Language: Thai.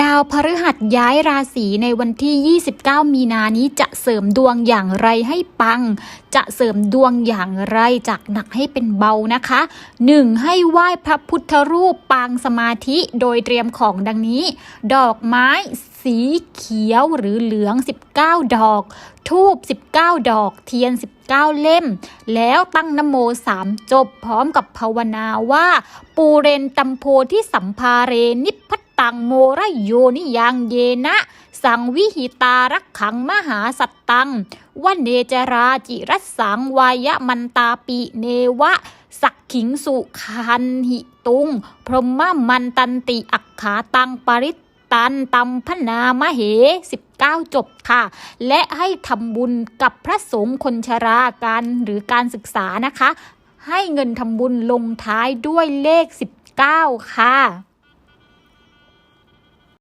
ดาวพฤหัสย้ายราศีในวันที่ 29 มีนานี้จะเสริมดวงอย่างไรให้ปัง จะเสริมดวงอย่างไรจากหนักให้เป็นเบานะคะ 1. ให้ไหว้พระพุทธรูปปางสมาธิโดยเตรียมของดังนี้ ดอกไม้สีเขียวหรือเหลือง 19 ดอก ทูบ 19 ดอก เทียน 19 เล่ม แล้วตั้งนโมสามจบพร้อมกับภาวนาว่า ปูเรนตัมโพที่สัมภาเรนิพพ ตังโมระโยนิยังเยนะ สังวิหิตารักขังมหาสัตตังวันเนจราจิรัสสังวายมันตาปิเนวะ สักขิงสุคันหิตุง พรหมมันตันติอักขาตังปริตตันตัมพนามเห19จบค่ะ และให้ทำบุญกับพระสงฆ์คนชราการหรือการศึกษานะคะ ให้เงินทำบุญลงท้ายด้วยเลข 19 ค่ะ